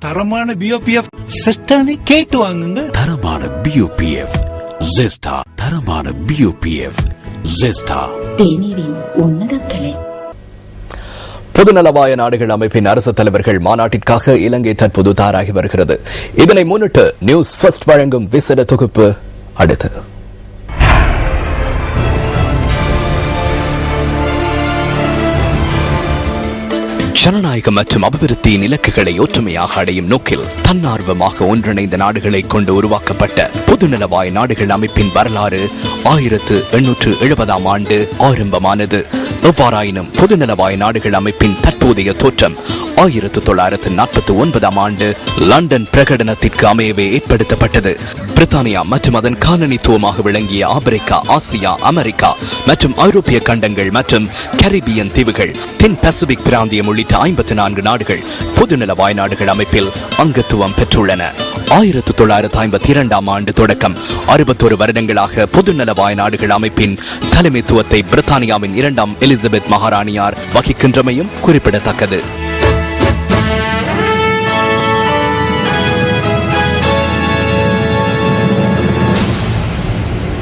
தரமான பிஓபிஎஃப் சிஸ்டர்னு கேட்டு வாங்குங்க. தரமான பியூபிஎஃப் ஜெஸ்டா தரமான பியூபிஎஃப் ஜெஸ்டா தேநீரின் உன்னத கலை. பொதுநலவாய நாடுகள் அமைப்பின் அரசு தலைவர்கள் மாநாட்டிற்காக இலங்கை தற்போது தயாராகி வருகிறது. இதனை முன்னிட்டு நியூஸ் ஃபர்ஸ்ட் வழங்கும் விசேட தொகுப்பு அடுத்தது. ஜனநாயகம் மற்றும் அபிவிருத்தியின் இலக்குகளை ஒற்றுமையாக அடையும் நோக்கில் தன்னார்வமாக ஒன்றிணைந்த நாடுகளை கொண்டு உருவாக்கப்பட்ட பொதுநலவாய நாடுகள் அமைப்பின் வரலாறு ஆயிரத்து எண்ணூற்று எழுபதாம் ஆண்டு ஆரம்பமானது. எவ்வாறாயினும் பொதுநலவாய நாடுகள் அமைப்பின் தற்போதைய தோற்றம் ஆயிரத்து தொள்ளாயிரத்து நாற்பத்தி ஒன்பதாம் ஆண்டு லண்டன் பிரகடனத்திற்கு அமையவே ஏற்படுத்தப்பட்டது. பிரித்தானியா மற்றும் அதன் காலனித்துவமாக விளங்கிய ஆப்பிரிக்கா ஆசியா அமெரிக்கா மற்றும் ஐரோப்பிய கண்டங்கள் மற்றும் கரிபியன் தீவுகள் தென் பசிபிக் பிராந்தியம் உள்ளிட்ட ஐம்பத்தி நான்கு நாடுகள் பொதுநல வாய்நாடுகள் அமைப்பில் அங்கத்துவம் பெற்றுள்ளன. ஆயிரத்து தொள்ளாயிரத்து ஐம்பத்தி இரண்டாம் ஆண்டு தொடக்கம். அறுபத்தொரு வருடங்களாக பொதுநல நாடுகள் அமைப்பின் தலைமைத்துவத்தை பிரித்தானியாவின் இரண்டாம் எலிசபெத் மகாராணியார் வகிக்கின்றமையும் குறிப்பிடத்தக்கது.